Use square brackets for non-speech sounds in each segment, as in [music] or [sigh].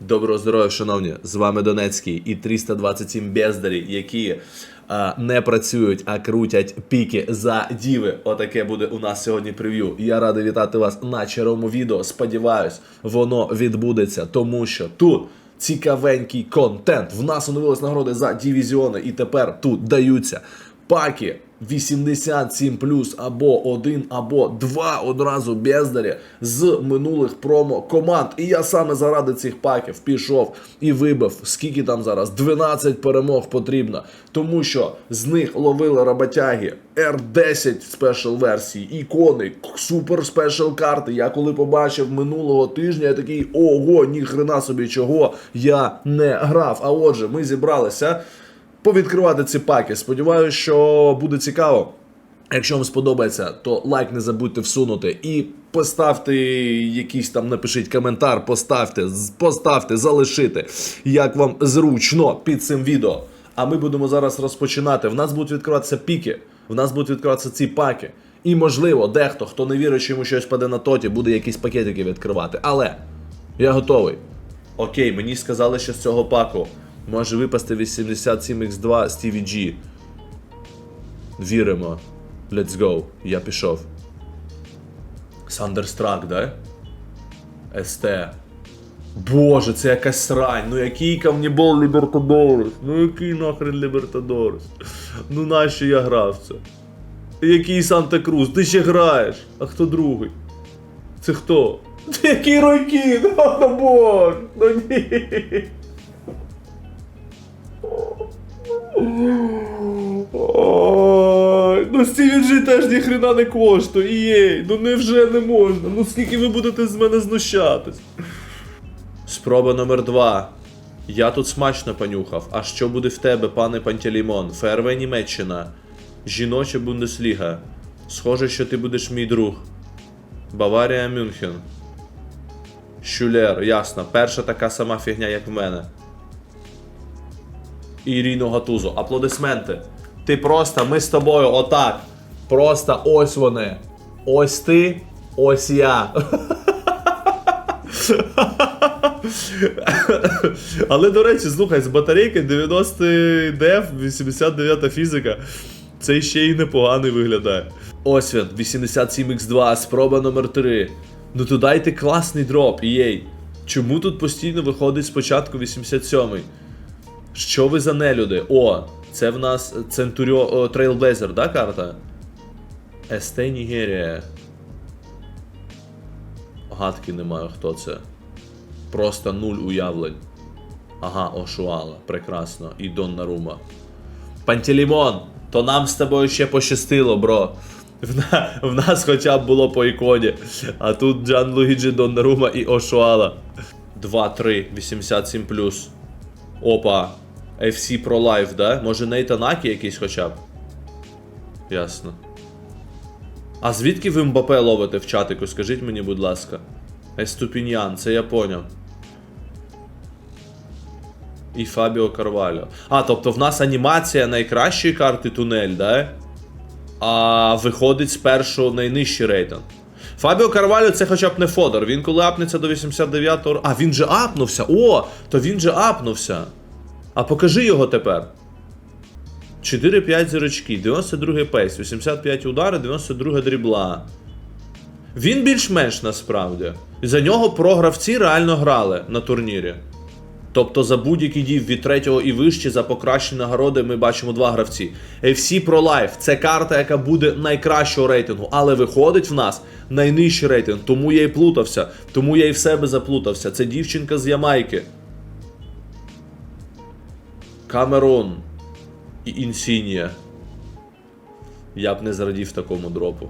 Доброго здоров'я, шановні! З вами Донецький і 327 бездарі, які а, не працюють, а крутять піки за діви. Отаке буде у нас сьогодні прев'ю. Я радий вітати вас на черговому відео. Сподіваюсь, воно відбудеться, тому що тут. Цікавенький контент. В нас оновились нагороди за дивізіони, і тепер тут даються паки 87 або один, або два одразу бездарі з минулих промо команд. І я саме заради цих паків пішов і вибив, скільки там зараз 12 перемог потрібно. Тому що з них ловили роботяги R10 спешл версії, ікони, супер спешл карти. Я коли побачив минулого тижня, я такий ого, ніхрена собі чого я не грав. А отже, ми зібралися повідкривати ці паки. Сподіваюся, що буде цікаво. Якщо вам сподобається, то лайк не забудьте всунути і поставте якийсь там, напишіть коментар, поставте, поставте, залишити, як вам зручно під цим відео. А ми будемо зараз розпочинати. В нас будуть відкриватися піки, в нас будуть відкриватися ці паки. І можливо, дехто, хто не вірить, що йому щось паде на тоті, буде якісь пакетики відкривати. Але я готовий. Окей, мені сказали, що з цього паку може випасти 87X2 з TVG. Віримо. Let's go. Я пішов. Thunderstruck, да? СТ. Боже, це якась срань. Ну який камнібол Лібертадорес? Ну який нахрен Лібертадорес? Ну нащо я грав це? Який Санта Крус? Ти ще граєш? А хто другий? Це хто? Ти який Ройкін? [laughs] О, боже! Ну ні. Ну Стівен теж ніхрена не коштує. Єй, ну невже не можна? Ну скільки ви будете з мене знущатись? Спроба номер два. Я тут смачно понюхав. А що буде в тебе, пане Пантелеймон? ФРВ Німеччина. Жіноча Бундесліга. Схоже, що ти будеш мій друг. Баварія Мюнхен. Шюлер, ясно. Перша така сама фігня, як в мене. Ірину Гатузу. Аплодисменти. Ти просто, ми з тобою отак. Просто ось вони. Ось ти, ось я. Але, до речі, слухай, з батарейки 90 деф, 89 фізика. Це ще й непоганий виглядає. Ось він, 87X2, спроба номер 3. Ну то дайте класний дроп, єй. Чому тут постійно виходить спочатку 87-й? Що ви за нелюди? О, це в нас Центуріо Трейлблейзер, да, карта? СТ Нігерія. Гадки не маю, хто це. Просто нуль уявлень. Ага, Ошуала, прекрасно. І Доннарума. Пантелеймон, то нам з тобою ще пощастило, бро. В, на, в нас хоча б було по іконі. А тут Джан Луїджі, Доннарума і Ошуала. 2-3, 87 Опа. FC Pro Life, да? Може Нейтанакі якийсь хоча б? Ясно. А звідки ви Мбапе ловите в чатику? Скажіть мені, будь ласка. Еступіньян, це я поняв. І Фабіо Карвальо. А, тобто в нас анімація найкращої карти тунель, да? А виходить спершу найнижчий рейтинг. Фабіо Карвальо це хоча б не Фодор. Він коли апнеться до 89-го. А, він же апнувся! О! То він же апнувся. А покажи його тепер. 4-5 зірочки, 92 пейс, 85 удари, 92 дрібла. Він більш-менш насправді. За нього програвці реально грали на турнірі. Тобто за будь-який дів від третього і вище за покращені нагороди ми бачимо два гравці. FC Pro Life це карта, яка буде найкращого рейтингу, але виходить в нас найнижчий рейтинг. Тому я і плутався, тому я і в себе заплутався. Це дівчинка з Ямайки. Камерон і Інсінія. Я б не зрадів такому дропу.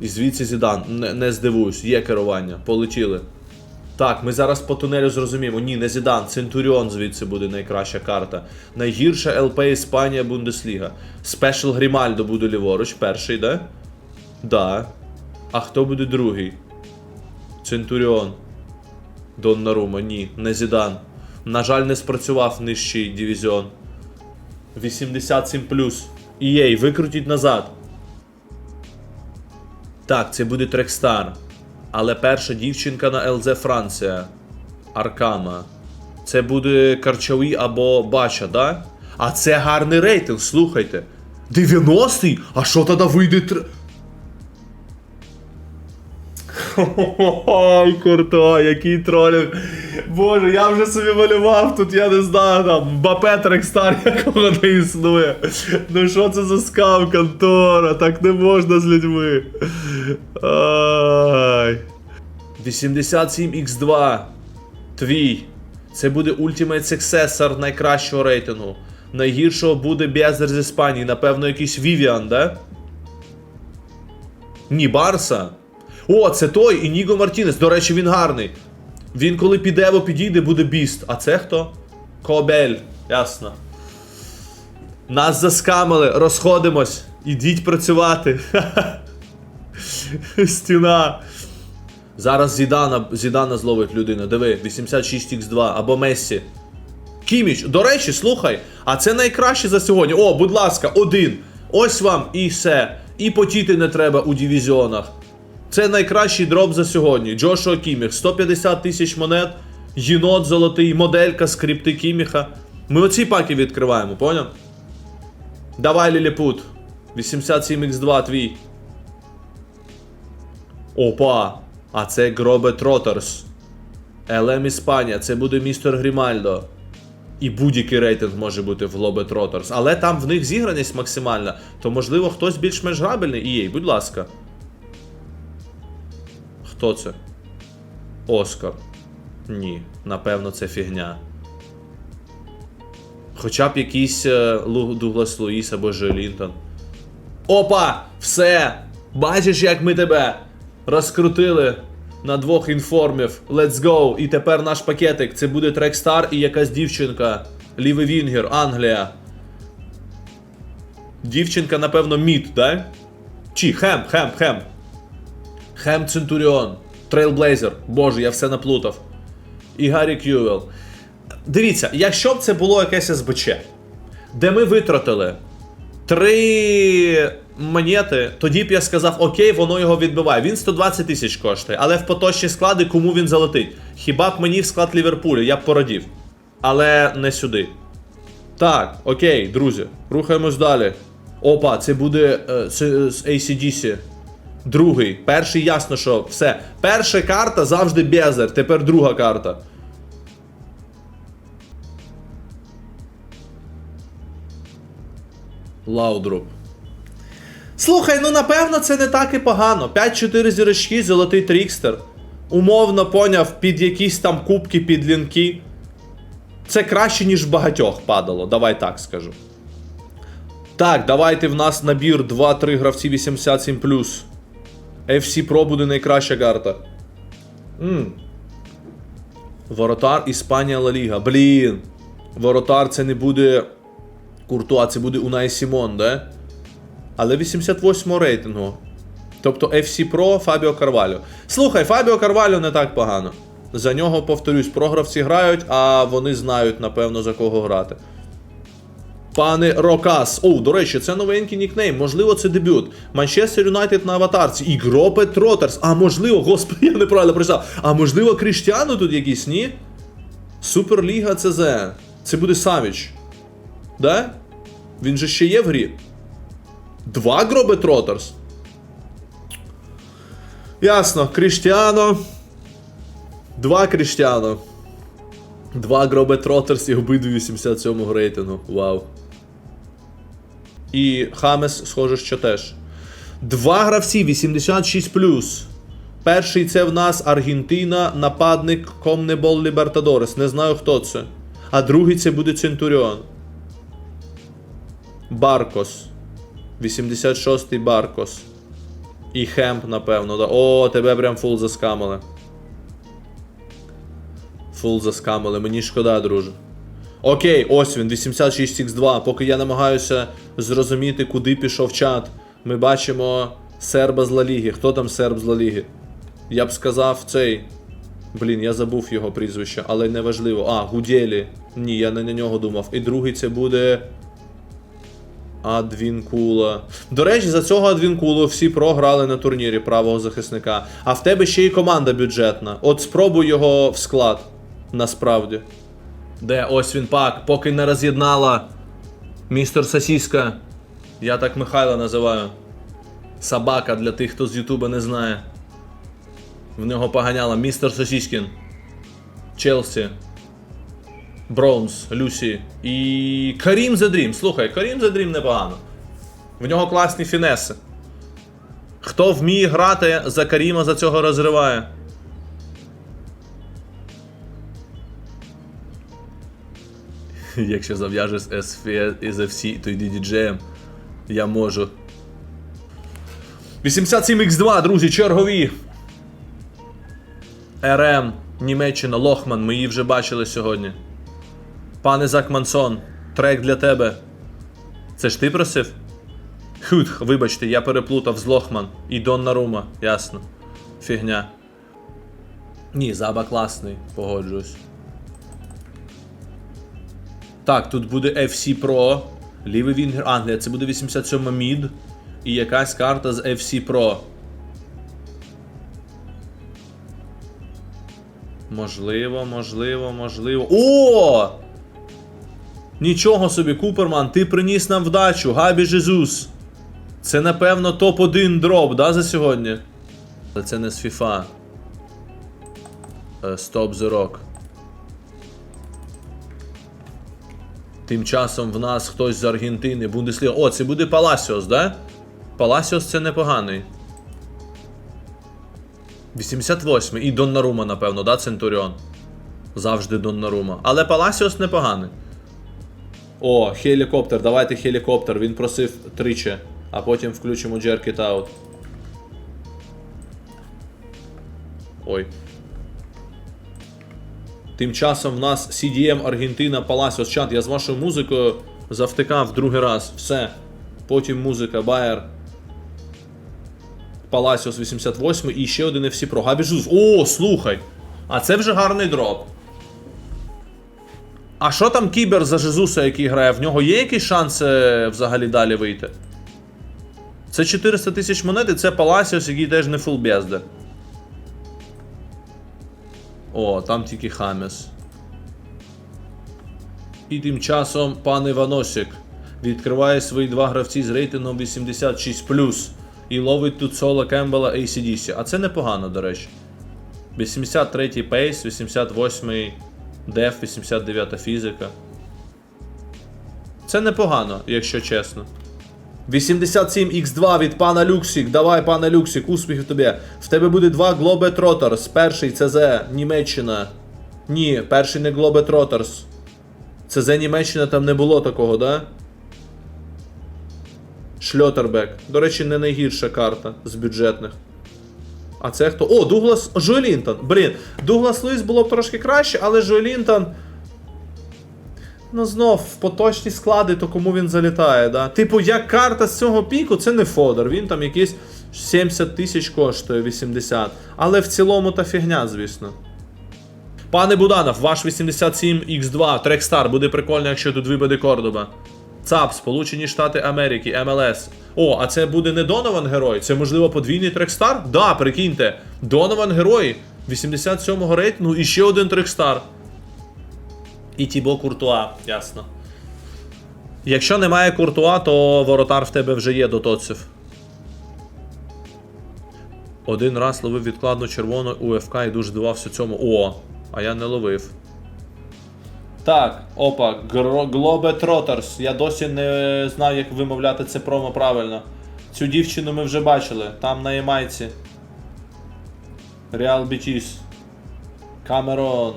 І звідси Зідан, не, не здивуюсь, є керування. Полетіли. Так, ми зараз по тунелю зрозуміємо. Ні, не Зідан, Центуріон звідси буде найкраща карта. Найгірша ЛП Іспанія Бундесліга. Спешл Грімальдо буде ліворуч, перший, да? Да. А хто буде другий? Центуріон. Доннарума, ні, не Зідан. На жаль, не спрацював нижчий дивізіон. 87 Єй, викрутіть назад. Так, це буде Трекстар. Але перша дівчинка на ЛЗ Франція. Аркама. Це буде Карчовий або Бача, да? А це гарний рейтинг, слухайте. 90-й? А що тоді вийде? тр- [laughs] Ой, круто, який тролінг. Боже, я вже собі малював тут, я не знаю, там, Бапе Трекстар, [laughs] якого не існує. Ну що це за скам, контора? Так не можна з людьми. Ай. 87X2. Твій. Це буде Ultimate Successor найкращого рейтингу. Найгіршого буде Безер з Іспанії, напевно, якийсь Вівіан, да? Ні, Барса. О, це той Ініго Мартінес. До речі, він гарний. Він коли під Ево підійде, буде біст. А це хто? Кобель. Ясно. Нас заскамили, розходимось. Ідіть працювати. [laughs] Стіна. Зараз Зідана, Зідана зловить людину. Диви, 86x2 або Мессі. Кіміч, до речі, слухай, а це найкраще за сьогодні. О, будь ласка, один. Ось вам і все. І потіти не треба у дивізіонах. Це найкращий дроп за сьогодні. Джошуа Кіміх, 150 тисяч монет, єнот золотий, моделька скрипти Кіміха. Ми оці паки відкриваємо, поняв? Давай, Ліліпут. 87x2 твій. Опа! А це Гробе Тротерс. ЛМ Іспанія, це буде містер Грімальдо. І будь-який рейтинг може бути в Globe Trotters. Але там в них зіграність максимальна, то можливо хтось більш-менш грабельний. EA, будь ласка. Хто це? Оскар. Ні, напевно, це фігня. Хоча б якийсь е, Дуглас Луїс або Джо Лінтон. Опа! Все! Бачиш, як ми тебе розкрутили на двох інформів. Let's go! І тепер наш пакетик. Це буде Трекстар і якась дівчинка. Лівий Вінгер, Англія. Дівчинка, напевно, мід, да? Чи хем, хем, хем. Хем Центуріон. Трейлблейзер. Боже, я все наплутав. І Гаррі Кювел. Дивіться, якщо б це було якесь СБЧ, де ми витратили три монети, тоді б я сказав, окей, воно його відбиває. Він 120 тисяч коштує, але в поточні склади кому він залетить? Хіба б мені в склад Ліверпулю, я б порадів. Але не сюди. Так, окей, друзі, рухаємось далі. Опа, це буде е, це з ACDC. Другий. Перший ясно, що все. Перша карта завжди Безер, тепер друга карта. Лаудруп. Слухай, ну напевно це не так і погано. 5-4 зірочки, золотий трікстер. Умовно поняв, під якісь там кубки, під лінки. Це краще, ніж багатьох падало, давай так скажу. Так, давайте в нас набір 2-3 гравці 87. FC Pro буде найкраща карта. М. Воротар Іспанія Ла Ліга. Блін. Воротар це не буде Куртуа, це буде Унай Сімон, да? Але 88 рейтингу. Тобто FC Pro Фабіо Карвалю. Слухай, Фабіо Карвалю не так погано. За нього, повторюсь, програвці грають, а вони знають, напевно, за кого грати. Пане Рокас. О, до речі, це новенький нікнейм. Можливо, це дебют. Манчестер Юнайтед на аватарці. І Гропе Тротерс. А можливо, господи, я неправильно прочитав. А можливо, Кріштіану тут якийсь, ні? Суперліга ЦЗ. Це буде Савіч. Да? Він же ще є в грі. Два Гробе Тротерс. Ясно, Кріштіано. Два Кріштіано. Два Гробе Тротерс і обидві 87 рейтингу. Вау. І Хамес, схоже, що теж. Два гравці 86. Перший це в нас Аргентина, нападник Комнебол Лібертадорес. Не знаю хто це. А другий це буде Центуріон. Баркос. 86-й Баркос. І Хемп, напевно. Да. О, тебе прям фул заскамили. Фул заскамили, мені шкода, друже. Окей, ось він, 86x2. Поки я намагаюся зрозуміти, куди пішов чат. Ми бачимо серба з Ла Ліги. Хто там серб з Ла Ліги? Я б сказав цей. Блін, я забув його прізвище, але неважливо. А, Гудєлі. Ні, я не на нього думав. І другий це буде. Адвінкула. До речі, за цього Адвінкулу всі програли на турнірі правого захисника. А в тебе ще й команда бюджетна. От спробуй його в склад. насправді. Де ось він пак, поки не роз'єднала містер Сосіска. Я так Михайла називаю. Собака для тих, хто з Ютуба не знає. В нього поганяла містер Сосіскін. Челсі. Броунс, Люсі і Карім Задрім. Слухай, Карім Задрім непогано. В нього класні фінеси. Хто вміє грати за Каріма, за цього розриває. [laughs] Якщо зав'яжеш із FC, то йди діджеєм. Я можу. 87Х2, друзі, чергові. РМ, Німеччина, Лохман, ми її вже бачили сьогодні. Пане Закмансон, трек для тебе. Це ж ти просив? Худх, вибачте, я переплутав з Лохман і Доннарума, ясно. Фігня. Ні, заба класний, погоджуюсь. Так, тут буде FC Pro, лівий Вінгер Англія, це буде 87 мід і якась карта з FC Pro. Можливо, можливо, можливо. О! Нічого собі, Куперман, ти приніс нам вдачу, Габі Жезус. Це напевно топ-1 дроп, да, за сьогодні? Але це не з FIFA. Е, Stop Тим часом в нас хтось з Аргентини, Бундесліга. О, це буде Паласіос, да? Паласіос це непоганий. 88 і Доннарума, напевно, да, Центуріон? Завжди Доннарума. Але Паласіос непоганий. О, хелікоптер, давайте хелікоптер. Він просив тричі, а потім включимо It Out. Ой. Тим часом в нас CDM Аргентина Паласіос. Чат, я з вашою музикою завтикав другий раз. Все. Потім музика Байер. Паласіос 88 і ще один FC Pro. Габі Жуз. О, слухай! А це вже гарний дроп. А що там Кібер за Жезуса, який грає? В нього є якісь шанси взагалі далі вийти? Це 400 тисяч монет і це Паласіос, який теж не фулбезде. О, там тільки Хамес. І тим часом пан Іваносик відкриває свої два гравці з рейтингом 86 і ловить тут соло Кембела ACDC. А це непогано, до речі. 83-й пейс, 88-й деф, 89-та фізика. Це непогано, якщо чесно. 87Х2 від пана Люксік. Давай, пане Люксік, успіхів тобі. В тебе буде два Globetrotters. Перший ЦЗ Німеччина. Ні, перший не Globetrotters. ЦЗ Німеччина там не було такого, да? Шльотербек. До речі, не найгірша карта з бюджетних. А це хто? О, Дуглас Жоелінтон. Блін, Дуглас Луїс було б трошки краще, але Жоелінтон. Ну, знов, в поточні склади, то кому він залітає, да? Типу, як карта з цього піку, це не Фодор. Він там якийсь 70 тисяч коштує, 80. Але в цілому та фігня, звісно. Пане Буданов, ваш 87X2 Трекстар буде прикольно, якщо тут випаде Кордоба. ЦАП, Сполучені Штати Америки, МЛС. О, а це буде не Донован герой, це можливо подвійний Трекстар? Да, прикиньте. Донован герой 87-го рейтингу і ще один Трекстар. І Тібо Куртуа, ясно. Якщо немає Куртуа, то воротар в тебе вже є до тоців. Один раз ловив відкладну червону УФК і дуже здивався цьому. О, а я не ловив. Так, опа, Globetrotters. Я досі не знаю, як вимовляти це промо правильно. Цю дівчину ми вже бачили, там на Ямайці. Реал Бітіс. Камерон.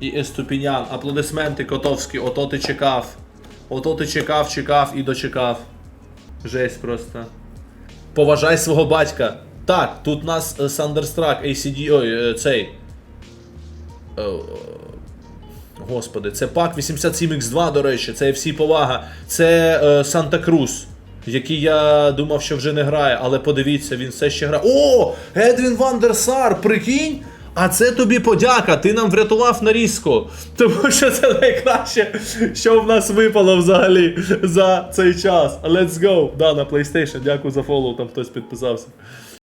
І Еступінян. Аплодисменти Котовські, ото ти чекав. Ото ти чекав, чекав і дочекав. Жесть просто. Поважай свого батька. Так, тут нас е, Сандерстрак, ACD. Ой, е, цей. Е, Господи, це пак 87X2, до речі, це всі повага. Це Санта Крус, який я думав, що вже не грає, але подивіться, він все ще грає. О! Едвін Вандерсар, прикинь! А це тобі подяка, ти нам врятував нарізку. Тому що це найкраще, що в нас випало взагалі за цей час. Let's go! Да, на PlayStation, дякую за фоллоу, там хтось підписався.